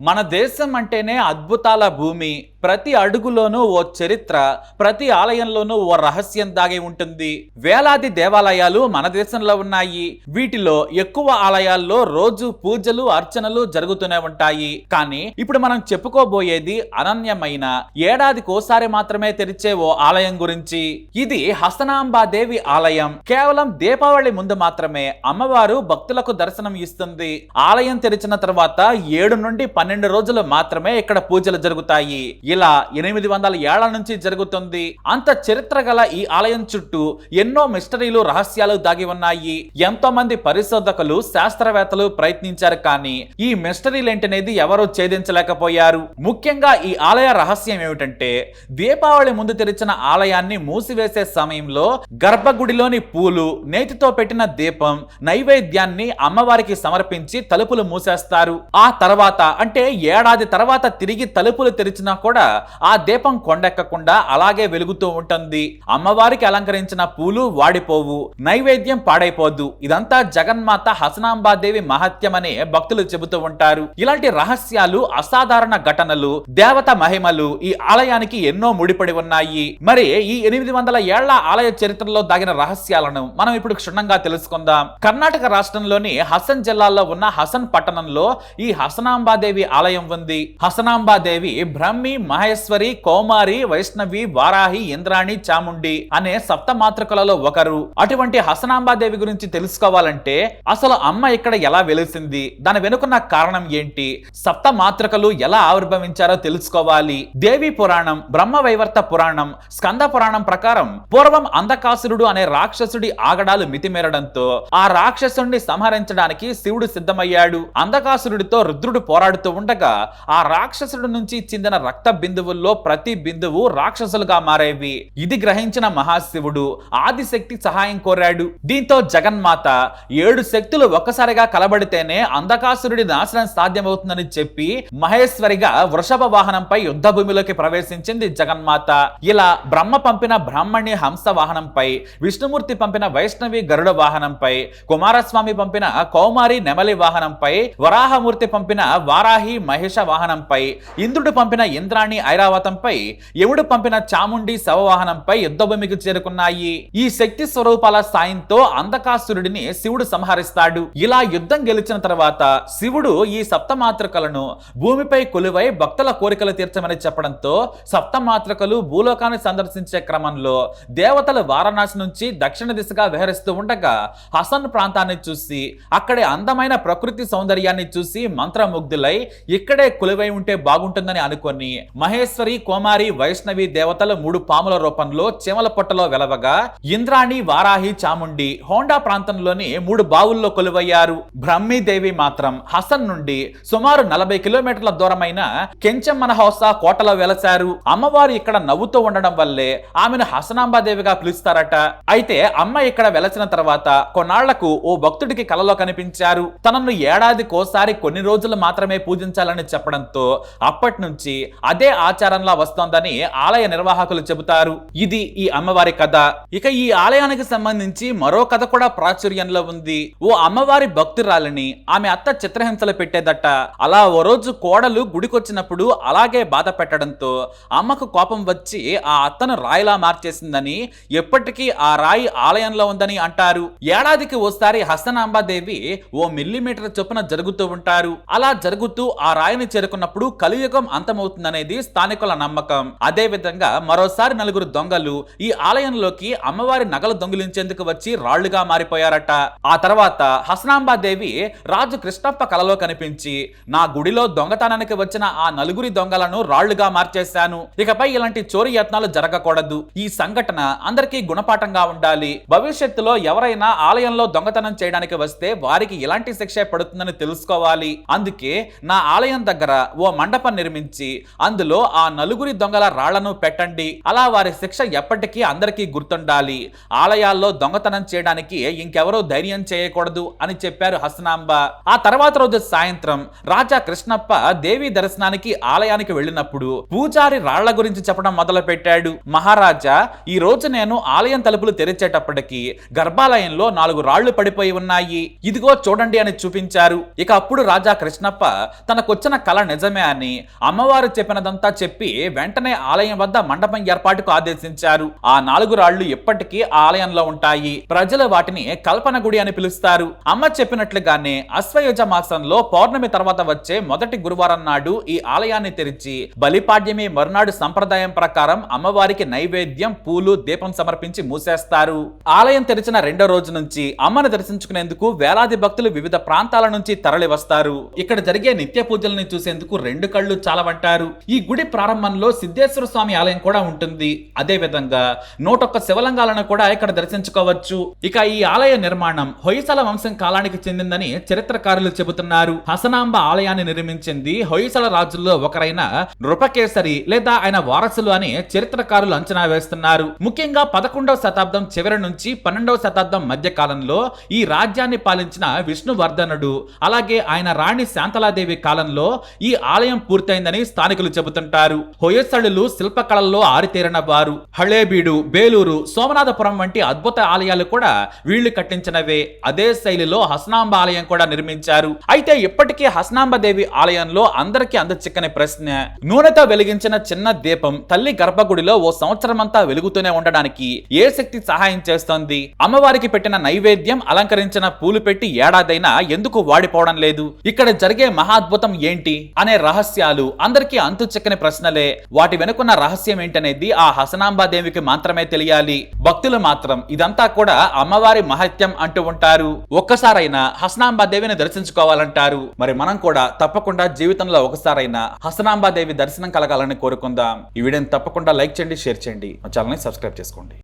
మన దేశం అంటేనే అద్భుతాల భూమి. ప్రతి అడుగులోనూ ఓ చరిత్ర ప్రతి ఆలయంలోనూ ఓ రహస్యం దాగి ఉంటుంది. వేలాది దేవాలయాలు మన దేశంలో ఉన్నాయి. వీటిలో ఎక్కువ ఆలయాల్లో రోజు పూజలు అర్చనలు జరుగుతూనే ఉంటాయి. కానీ ఇప్పుడు మనం చెప్పుకోబోయేది అనన్యమైన ఏడాదికోసారి మాత్రమే తెరిచే ఓ ఆలయం గురించి. ఇది హసనాంబాదేవి ఆలయం. కేవలం దీపావళి ముందు మాత్రమే అమ్మవారు భక్తులకు దర్శనం ఇస్తుంది. ఆలయం తెరిచిన తర్వాత ఏడు నుండి పన్నెండు రోజులు మాత్రమే ఇక్కడ పూజలు జరుగుతాయి. ఇలా ఎనిమిది వందల ఏళ్ళ నుంచి జరుగుతుంది. అంత చరిత్ర గల ఈ ఆలయం చుట్టూ ఎన్నో మిస్టరీలు రహస్యాలు దాగి ఉన్నాయి. ఎంతో మంది పరిశోధకులు శాస్త్రవేత్తలు ప్రయత్నించారు కానీ ఈ మిస్టరీలేంటనేది ఎవరూ ఛేదించలేకపోయారు. ముఖ్యంగా ఈ ఆలయ రహస్యం ఏమిటంటే దీపావళి ముందు తెరిచిన ఆలయాన్ని మూసివేసే సమయంలో గర్భగుడిలోని పూలు నేతితో పెట్టిన దీపం నైవేద్యాన్ని అమ్మవారికి సమర్పించి తలుపులు మూసేస్తారు. ఆ తర్వాత అంటే ఏడాది తర్వాత తిరిగి తలుపులు తెరిచినా కూడా ఆ దీపం కొండెక్కకుండా అలాగే వెలుగుతూ ఉంటుంది. అమ్మవారికి అలంకరించిన పూలు వాడిపోవు. నైవేద్యం పాడైపోదు. ఇదంతా జగన్మాత హసనాంబాదేవి మహత్యమని భక్తులు చెబుతూ ఉంటారు. ఇలాంటి రహస్యాలు అసాధారణ ఘటనలు దేవత మహిమలు ఈ ఆలయానికి ఎన్నో ముడిపడి ఉన్నాయి. మరి ఈ ఎనిమిది వందల ఏళ్ళ ఆలయ చరిత్రలో దాగిన రహస్యాలను మనం ఇప్పుడు క్షుణ్ణంగా తెలుసుకుందాం. కర్ణాటక రాష్ట్రంలోని హసన్ జిల్లాలో ఉన్న హసన్ పట్టణంలో ఈ హసనాంబాదేవి ఆలయం ఉంది. హసనాంబాదేవి బ్రహ్మి మహేశ్వరి కౌమారి వైష్ణవి వారాహి ఇంద్రాణి చాముండి అనే సప్త మాతృకలలో ఒకరు. అటువంటి హసనాంబాదేవి గురించి తెలుసుకోవాలంటే అసలు అమ్మ ఇక్కడ ఎలా వెలిసింది? దాని వెనుకున్న కారణం ఏంటి? సప్త మాతృకలు ఎలా ఆవిర్భవించారో తెలుసుకోవాలి. దేవి పురాణం బ్రహ్మ వైవర్త పురాణం స్కంద పురాణం ప్రకారం పూర్వం అంధకాసురుడు అనే రాక్షసుడి ఆగడాలు మితిమేరడంతో ఆ రాక్షసుడిని సంహరించడానికి శివుడు సిద్ధమయ్యాడు. అంధకాసురుడితో రుద్రుడు పోరాడుతూ ఉండగా ఆ రాక్షసుడి నుంచి చిందిన రక్త బిందువుల్లో ప్రతి బిందువు రాక్షసులుగా మారేవి. ఇది గ్రహించిన మహాశివుడు. ఆదిశక్తి సహాయం కోరాడు. దీంతో జగన్మాత ఏడు శక్తులు ఒక్కసారిగా కలబడితేనే అంధకాసురుడి నాశనం సాధ్యమవుతుందని చెప్పి మహేశ్వరిగా వృషభ వాహనంపై యుద్ధ భూమిలోకి ప్రవేశించింది జగన్మాత. ఇలా బ్రహ్మ పంపిన బ్రాహ్మణి హంస వాహనంపై విష్ణుమూర్తి పంపిన వైష్ణవి గరుడ వాహనంపై కుమారస్వామి పంపిన కౌమారి నెమలి వాహనంపై వరాహమూర్తి పంపిన వారాహి మహిష వాహనంపై ఇంద్రుడు పంపిన ఇంద్రాణి ఐరావతంపై యముడు పంపిన చాముండి శవవాహనంపై యుద్ధభూమికి చేరుకున్నాయి. ఈ శక్తి స్వరూపాల సాయంతో అంధకాసురుడిని శివుడు సంహరిస్తాడు. ఇలా యుద్ధం గెలిచిన తర్వాత శివుడు ఈ సప్తమాతృకలను భూమిపై కొలువై భక్తుల కోరికలు తీర్చమని చెప్పడంతో సప్తమాతృకలు భూలోకాన్ని సందర్శించే క్రమంలో దేవతలు వారణాసి నుంచి దక్షిణ దిశగా విహరిస్తూ ఉండగా హసన్ ప్రాంతాన్ని చూసి అక్కడి అందమైన ప్రకృతి సౌందర్యాన్ని చూసి మంత్రముగ్ధులై ఇక్కడే కొలువై ఉంటే బాగుంటుందని అనుకొని మహేశ్వరి కోమారి వైష్ణవి దేవతల మూడు పాముల రూపంలో చెమల పొట్టలో వెలవగా ఇంద్రాణి వారాహి చాముండి హోండా ప్రాంతంలోని మూడు బావుల్లో కొలువయ్యారు. బ్రహ్మీదేవి మాత్రం హసన్ నుండి సుమారు నలభై కిలోమీటర్ల దూరమైన కెంచెమ్మనహౌస కోటలో వెలసారు అమ్మవారు ఇక్కడ నవ్వుతూ ఉండడం వల్లే ఆమెను హసనాంబాదేవిగా పిలుస్తారట. అయితే అమ్మ ఇక్కడ వెలసిన తర్వాత కొన్నాళ్ళకు ఓ భక్తుడికి కలలో కనిపించారు. తనను ఏడాదికోసారి కొన్ని రోజులు మాత్రమే పూజ పూజించాలని చెప్పడంతో అప్పటి నుంచి అదే ఆచారంలా వస్తోందని ఆలయ నిర్వాహకులు చెబుతారు. ఇది ఈ అమ్మవారి కథ. ఇక ఈ ఆలయానికి సంబంధించి మరో కథ కూడా ప్రాచుర్యంలో ఉంది. ఓ అమ్మవారి భక్తురాలని ఆమె అత్త చిత్రహింసలు పెట్టేదట. అలా ఓ రోజు కోడలు గుడికొచ్చినప్పుడు అలాగే బాధ పెట్టడంతో అమ్మకు కోపం వచ్చి ఆ అత్తను రాయిలా మార్చేసిందని ఎప్పటికీ ఆ రాయి ఆలయంలో ఉందని అంటారు. ఏడాదికి ఓసారి హస్తనాంబాదేవి ఓ మిల్లీమీటర్ చొప్పున జరుగుతూ ఉంటారు. అలా జరుగుతూ ఆ రాయిని చేరుకున్నప్పుడు కలియుగం అంతమవుతుందనేది స్థానికుల నమ్మకం. అదే విధంగా మరోసారి నలుగురు దొంగలు ఈ ఆలయంలోకి అమ్మవారి నగలు దొంగిలించేందుకు వచ్చి రాళ్ళుగా మారిపోయారట. ఆ తర్వాత హసనాంబాదేవి రాజు కృష్ణప్ప కలలో కనిపించి నా గుడిలో దొంగతనానికి వచ్చిన ఆ నలుగురి దొంగలను రాళ్ళుగా మార్చేశాను. ఇకపై ఇలాంటి చోరీ యత్నాలు జరగకూడదు. ఈ సంఘటన అందరికీ గుణపాఠంగా ఉండాలి. భవిష్యత్తులో ఎవరైనా ఆలయంలో దొంగతనం చేయడానికి వస్తే వారికి ఎలాంటి శిక్ష పడుతుందని తెలుసుకోవాలి. అందుకే నా ఆలయం దగ్గర ఓ మండపం నిర్మించి అందులో ఆ నలుగురి దొంగల రాళ్ళను పెట్టండి. అలా వారి శిక్ష ఎప్పటికీ అందరికీ గుర్తుండాలి. ఆలయాల్లో దొంగతనం చేయడానికి ఇంకెవరో ధైర్యం చేయకూడదు అని చెప్పారు హసనాంబ. ఆ తర్వాత రోజు సాయంత్రం రాజా కృష్ణప్ప దేవి దర్శనానికి ఆలయానికి వెళ్ళినప్పుడు పూజారి రాళ్ళ గురించి చెప్పడం మొదలు పెట్టాడు మహారాజా ఈ రోజు నేను ఆలయం తలుపులు తెరిచేటప్పటికి గర్భాలయంలో నాలుగు రాళ్ళు పడిపోయి ఉన్నాయి. ఇదిగో చూడండి అని చూపించారు. ఇక అప్పుడు రాజా కృష్ణప్ప తనకొచ్చిన కళ నిజమే అని అమ్మవారు చెప్పినదంతా చెప్పి వెంటనే ఆలయం వద్ద మండపం ఏర్పాటుకు ఆదేశించారు. ఆ నాలుగు రాళ్ళు ఇప్పటికీ ఆలయంలో ఉంటాయి. ప్రజలు వాటిని కల్పన గుడి అని పిలుస్తారు. అమ్మ చెప్పినట్లుగానే అశ్వయుజ మాసంలో పౌర్ణమి తర్వాత వచ్చే మొదటి గురువారం నాడు ఈ ఆలయాన్ని తెరిచి బలిపాడ్యమి మరునాడు సంప్రదాయం ప్రకారం అమ్మవారికి నైవేద్యం పూలు దీపం సమర్పించి మూసేస్తారు. ఆలయం తెరిచిన రెండో రోజు నుంచి అమ్మను దర్శించుకునేందుకు వేలాది భక్తులు వివిధ ప్రాంతాల నుంచి తరలి వస్తారు ఇక్కడ జరిగే నిత్య పూజల్ని చూసేందుకు రెండు కళ్ళు చాలవంటారు ఈ గుడి ప్రారంభంలో సిద్ధేశ్వర స్వామి ఆలయం కూడా ఉంటుంది. అదే విధంగా నూటొక్క శివలింగాలను కూడా ఇక్కడ దర్శించుకోవచ్చు. ఇక ఈ ఆలయ నిర్మాణం హొయసల వంశం కాలానికి చెందిందని చరిత్రకారులు చెబుతున్నారు. హసనాంబ ఆలయాన్ని నిర్మించింది హొయసల రాజుల్లో ఒకరైన నృపకేసరి లేదా ఆయన వారసులు అని చరిత్రకారులు అంచనా వేస్తున్నారు. ముఖ్యంగా పదకొండవ శతాబ్దం చివరి నుంచి పన్నెండవ శతాబ్దం మధ్య కాలంలో ఈ రాజ్యాన్ని పాలించిన విష్ణువర్ధనుడు అలాగే ఆయన రాణి శాంతలాదేవి కాలంలో ఈ ఆలయం పూర్తయిందని స్థానికులు చెబుతుంటారు. హొయసళులు శిల్పకళల్లో ఆరితేరిన వారు హళేబీడు బేలూరు సోమనాథపురం వంటి అద్భుత ఆలయాలు కూడా వీళ్ళు కట్టించినవే. అదే శైలిలో హస్నాంబ ఆలయం కూడా నిర్మించారు. అయితే ఇప్పటికీ హస్నాంబ దేవి ఆలయంలో అందరికీ అందచిక్కని ప్రశ్న. నూనెతో వెలిగించిన చిన్న దీపం తల్లి గర్భగుడిలో ఓ సంవత్సరమంతా వెలుగుతూనే ఉండడానికి ఏ శక్తి సహాయం చేస్తోంది? అమ్మవారికి పెట్టిన నైవేద్యం అలంకరించిన పూలు పెట్టి ఏడాదైనా ఎందుకు వాడిపోవడం లేదు? ఇక్కడ జరిగే మహాద్భుత ఏంటి అనే రహస్యాలు అందరికీ అంతు చిక్కని ప్రశ్నలే. వాటి వెనుకున్న రహస్యం ఏంటనేది ఆ హసనాంబాదేవికి మాత్రమే తెలియాలి. భక్తులు మాత్రం ఇదంతా కూడా అమ్మవారి మహత్యం అంటూ ఉంటారు. ఒక్కసారైనా హసనాంబాదేవిని దర్శించుకోవాలంటారు. మరి మనం కూడా తప్పకుండా జీవితంలో ఒకసారైనా హసనాంబాదేవి దర్శనం కలగాలని కోరుకుందాం. ఈ వీడియోని తప్పకుండా లైక్ చేయండి షేర్ చేయండి. మా ఛానల్ని సబ్స్క్రైబ్ చేసుకోండి.